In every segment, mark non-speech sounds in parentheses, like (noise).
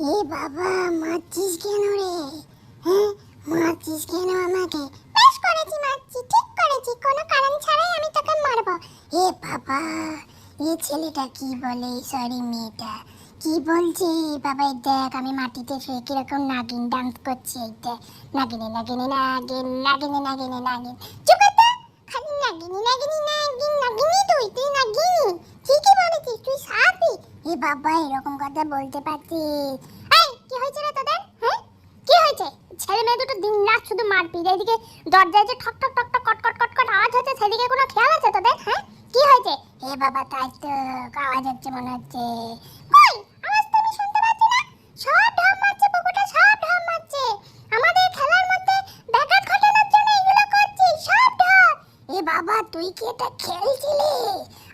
এ বাবা, মারছিস কেন রে? হ্যাঁ মারছিস কেন আমাকে? বেশ করেছি, মারছি, ঠিক করেছি, কোনো কারণ ছাড়াই আমি তোকে মারবো। এ বাবা, এ ছেলেটা কি বলে? সরি মেয়েটা। কি বলছে? বাবা দেখ, আমি মাটিতে শুয়ে কীরকম নাগিন ডান্স করছি, এই দেখ। নাগিনে নাগিনে, নাগিন, নাগিনে নাগিনে, নাগিন। চুপ। খালি নাগিনি নাগিনি, নাগিন নাগিনি তুই তুই নাগিনি ঠিকই বলেছিস তুই সাপি এ বাবা, এরকম কথা বলতে পারছিস এই, কি হয়েছে রে তোদের? হ্যাঁ কি হয়েছে? ছেলে মেয়ে দুটো দিন রাত শুধু মারপিট এইদিকে দরজায় যে ঠক ঠক ঠক ঠক কট কট কট কট আওয়াজ হচ্ছে, সেদিকে কোনো খেয়াল আছে তোদের? হ্যাঁ কি হয়েছে? এ বাবা, তাই তো আওয়াজ হচ্ছে, মনে হচ্ছে। কই? আওয়াজ তো আমি শুনতে পাচ্ছি না। সব ঢাম মারছে, পুকুরটা সব ঢাম মারছে। আমাদের খেলার মধ্যে ব্যাঘাত ঘটানোর জন্য এগুলো করছিস সব ঢাম এ বাবা, তুই কি এটা খেলছিলি?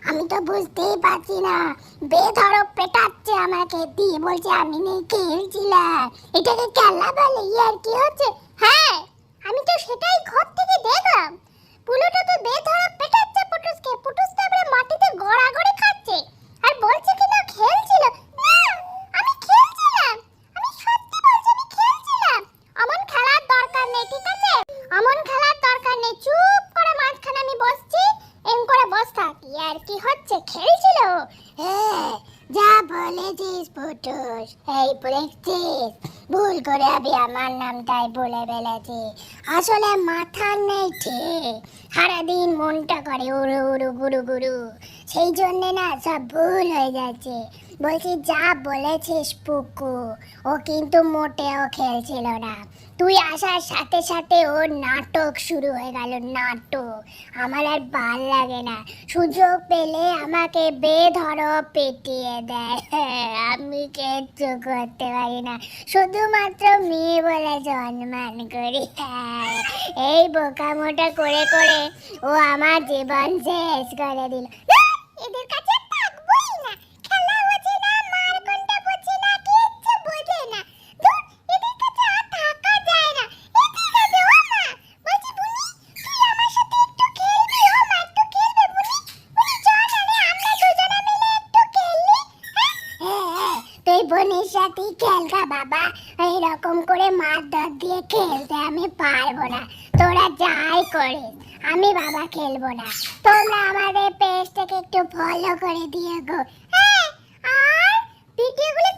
আমি তো বুঝতেই পারছি না। বেধড়ো পেটাচ্ছে আমাকে। দিয়ে বলছে, আমি নেই খেলছিলাম। এটাকে খেলা বলে, ইয়ার কি হচ্ছে হ্যাঁ আমি তো সেটাই ঘর থেকে দেখলাম পুলুটা তো বেধড়ো পেটাচ্ছে পুটুসকে পুটুস তারপরে মাটিতে গড়াগড়ি খাচ্ছে আর বলছে কি না খেলছিল না আমি খেলছিলাম আমি সত্যি বলছি আমি খেলছিলাম অমন খেলার দরকার নেই ঠিক আছে অমন খেলার দরকার নেই চুপ করে মাঝখানে আমি বসছি বস থাক আর কি হচ্ছে? খেলছিল হ্যাঁ যা বলেছিস পুটুস, এই বলেছিস। ভুল করে আমি আমার নামটাই বলে ফেলেছি। আসলে মাথা নেই ঠিক। সারাদিন মনটা করে উড়ু উড়ু গুরু গুরু সেই জন্যে না সব ভুল হয়ে যাচ্ছে। বলছি যা বলেছিস পুকু, ও কিন্তু মোটেও খেলছিল না। তুই আসার সাথে সাথে ওর নাটক শুরু হয়ে গেল, নাটক। আমার আর ভালো লাগে না। সুযোগ পেলে আমাকে বেধরো পেটিয়ে দেয়। (laughs) আমি কিচ্ছু করতে পারি না। শুধুমাত্র মেয়ে বলে সম্মান করি। (laughs) এই বোকামোটা করে করে ও আমার জীবন শেষ করে দিল। বোনের সাথে খেলগা বাবা। এইরকম করে মার ধর দিয়ে খেলতে আমি পারব না। তোরা যাই করে আমি বাবা খেলব না। তোমরা আমাদের পেজটাকে একটু ফলো করে দিয়ে গো। হ্যাঁ আর ভিডিওগুলো